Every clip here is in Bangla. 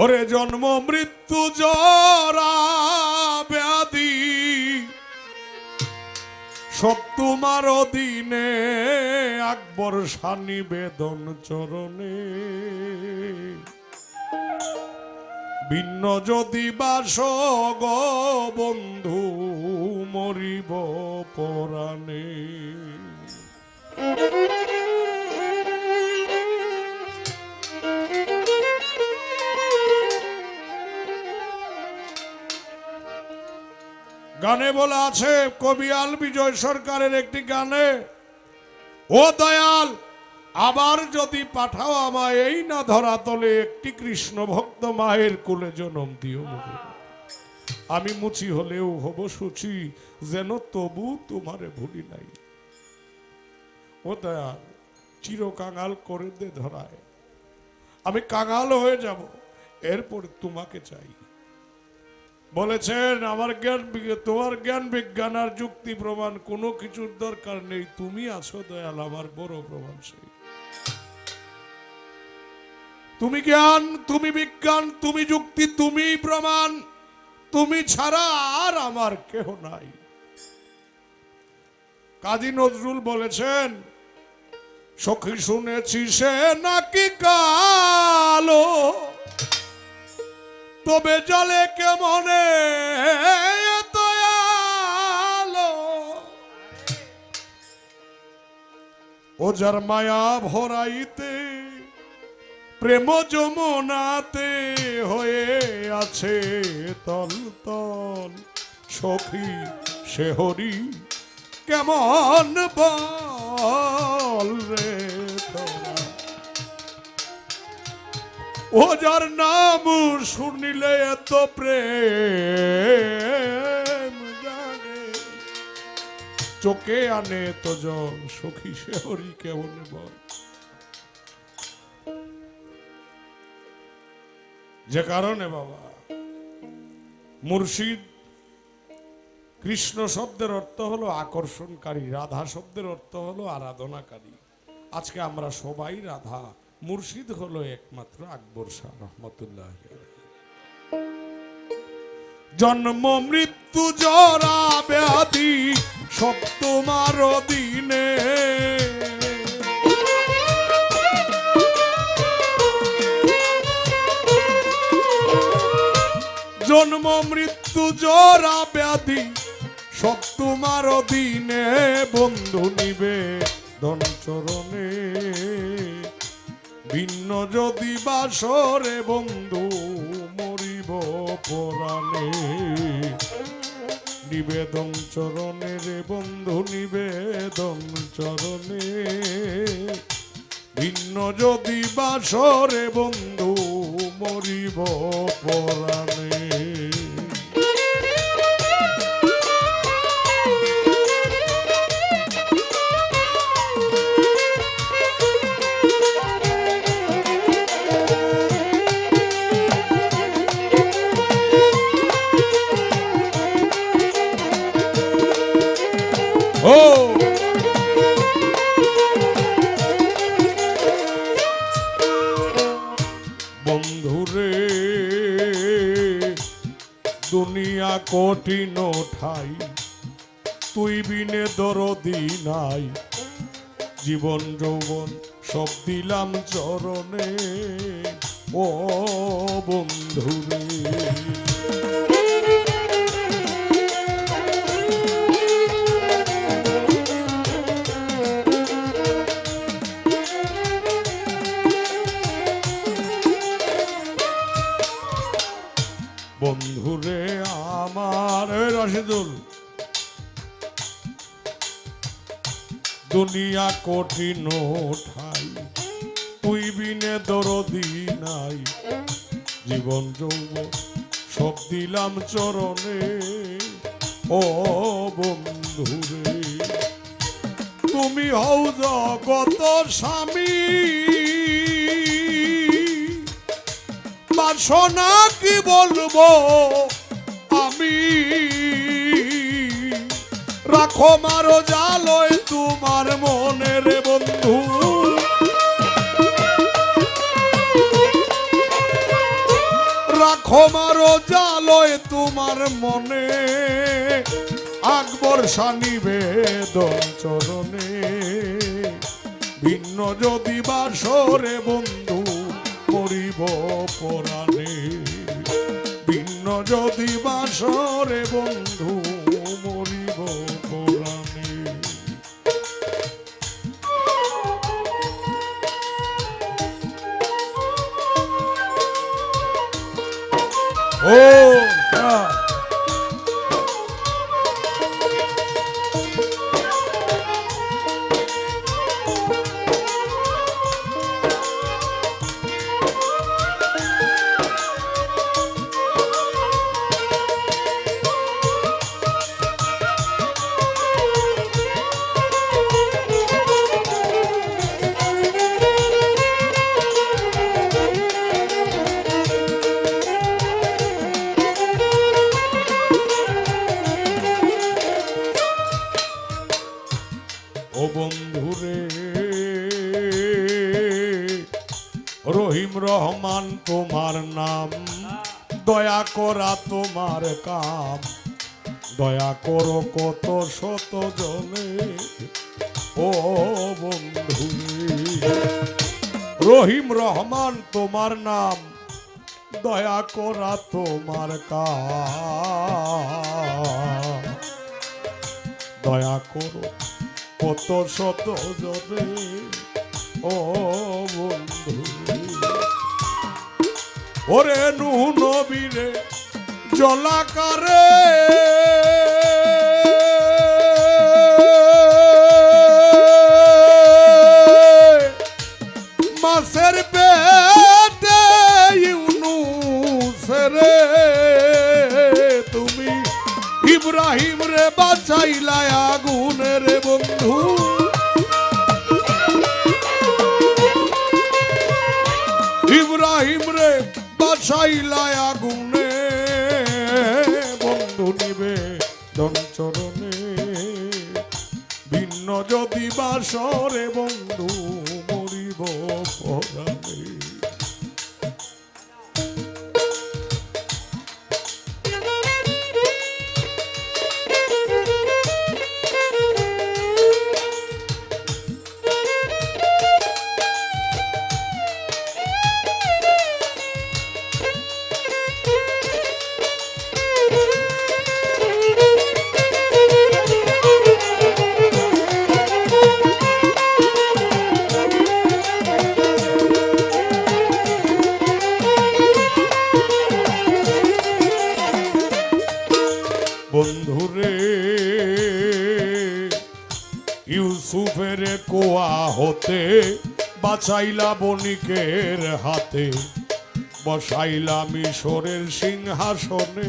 ওরে জন্ম, মৃত্যু, জরা, ব্যাধি। সব তোমার অধীনে আকবর সানি বেদন চরণে। ভিন্ন যদি বাস গ বন্ধু মরিব পরাণে। গানে বলা আছে কবিয়াল বিজয় সরকারের একটি গানে, ও দয়াল, আবার যদি পাঠাও আমায় এই না ধরা তলে, একটি কৃষ্ণ ভক্ত মায়ের কুলে জনম দিও। আমি মুচি হলেও হব সুচি, যেন তবু তোমারে ভুলি নাই ও দয়াল চির কাঙাল করে দে ধরায়, আমি কাঙাল হয়ে যাব, এরপর তোমাকে চাই বলেছেন, আমার জ্ঞান তোমার জ্ঞান বিজ্ঞান আর যুক্তি প্রমাণ, কোনো কিছুর দরকার নেই। তুমি আছো দয়াল, আমার বড় প্রমাণ সেই। তুমি জ্ঞান, তুমি বিজ্ঞান, তুমি যুক্তি, তুমি প্রমাণ, তুমি ছাড়া আর আমার কেহ নাই। কাজী নজরুল বলেছেন, সখী শুনেছি সে নাকি কালো। তবে জলে কেমনে এত আলো? ও যার মায়া ভরাইতে, প্রেম যমুনাতে হয়ে আছে তল তল। সখী সে হরি কেমন বল রে? ও যার নাম শুনিলে এত প্রেম চোখে আনে তো জল, সখী সে হরি কেমন বল। যে কারণে বাবা, মুর্শিদ কৃষ্ণ শব্দের অর্থ হলো আকর্ষণকারী, রাধা শব্দের অর্থ হলো আরাধনাকারী। আজকে আমরা সবাই রাধা মুর্শিদ হলো একমাত্র আকবর শাহ রহমতুল্লাহ জন্ম, মৃত্যু, জরা, ব্যাধি, সব তোমার দিনে জন্ম, মৃত্যু, জরা, ব্যাধি, সব তোমার দিনে বন্ধু নিবে ধন চরণে। ভিন্ন যদি বাসরে বন্ধু মরিব পরাণে, নিবেদন চরণে রে বন্ধু, নিবেদন চরণে। ভিন্ন যদি বাসরে বন্ধু মরিব পরাণে বন্ধুরে, দুনিয়া কঠিন ঠাই, তুই বিনে দরদি নাই। জীবন যৌবন সব দিলাম চরণে, ও বন্ধুরে। কঠিন ঠাই তুই বিনে দরদি নাই। জীবন যৌব সব দিলাম চরণে, ও বন্ধুরে। তুমি হও জগত স্বামী। বাসনা কি বলব আমি? রাখো মারো জালয় আকবর নিবেদন চরণে। ভিন্ন যদি বাসরে বন্ধু করিব পরাণে। ভিন্ন যদি বাসরে দয়া করা তোমার কাম। দয়া করো কত শত জনে। ও বন্ধুরে রহিম রহমান তোমার নাম। দয়া করা তোমার কাম। দয়া করো কত শত জনে। ও বন্ধু ওরে নু নবীরে, জলাকারে। মাসের পেটে ইউনুস রে, তুমি ইব্রাহিম রে বাঁচাইলা আগুন রে বন্ধু। ইব্রাহিম রে বাঁচাইলা আগুনে বন্ধু নিবে দঞ্চরণে ভিন্ন যদি বাসরে বন্ধু হতে বাঁচাইলা বণিকের হাতে, বসাইলা মিশরের সিংহাসনে।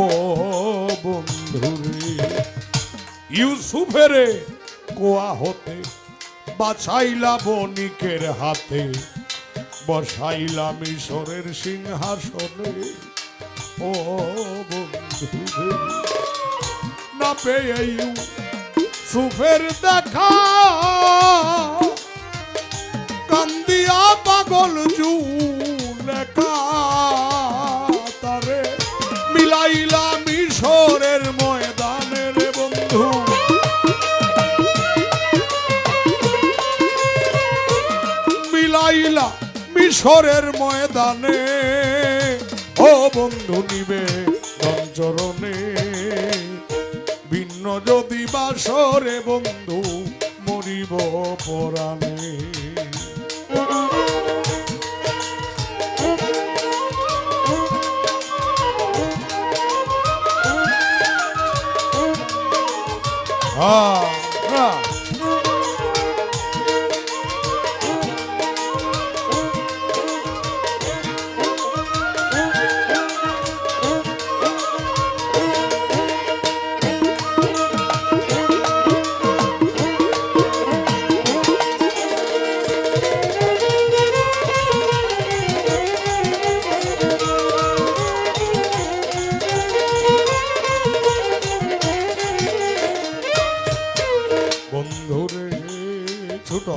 ও বন্ধুরে, ইউসুফের কোয়া হতে, বাছাইলা বণিকের হাতে, বসাইলা মিশরের সিংহাসনে। ও বন্ধু না পেয়ে সুফের দেখা। কান্দিয়া পাগল জুলেকা তারে। মিলাইলা মিশরের ময়দানে রে বন্ধু। মিলাইলা মিশরের ময়দানে ভিন্ন যদি বাসরে বন্ধু মরিব পরাণে হ্যাঁ. ছোট।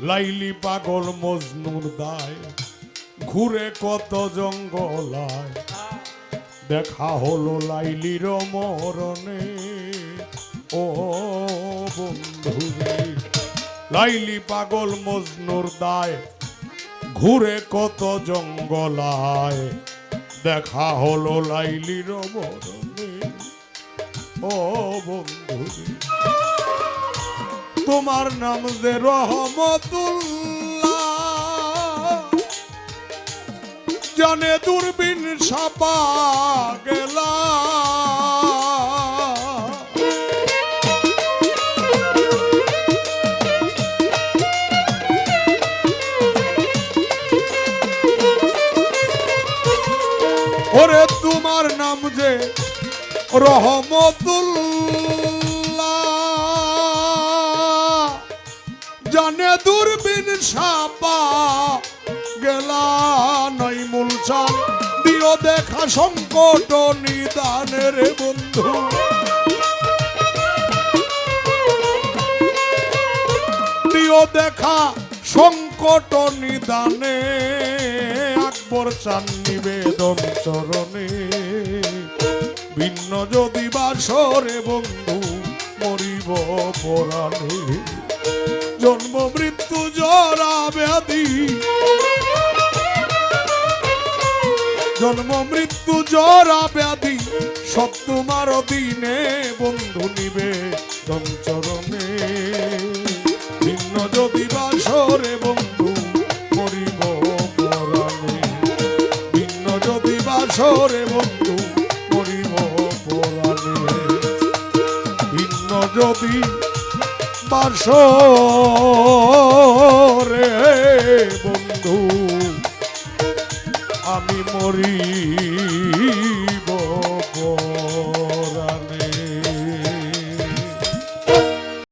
লাইলি পাগল মজনুর দায়, ঘুরে কত জঙ্গলায়। দেখা হলো লাইলির মরণে, ও বন্ধু। লাইলি পাগল মজনুর দায়, ঘুরে কত জঙ্গলায়। দেখা হলো লাইলির মরণে, ও বন্ধু। তোমার নাম যে রহমতুল্লাহ। জানে দূরবীন সাপা গেলা। ওরে তোমার নাম যে রহমতুল্লাহ। সাপা গেলা নাই মূলচান দিও দেখা সংকট নিদানের বন্ধু। দিও দেখা সংকট নিদানে আকবর চান নিবেদন চরণে। ভিন্ন যদি বাসরে বন্ধু মরিব পরাণে। জন্ম ব্যাধি জন্ম, মৃত্যু জরা ব্যাধি সব তোমার দিনে বন্ধু নিবে চরণে ভিন্ন যদি বাসরে বন্ধু পরাণে। ভিন্ন যদি বাসরে বন্ধু পরাণে। ভিন্ন যদি বাসরে বন্ধু আমি মরি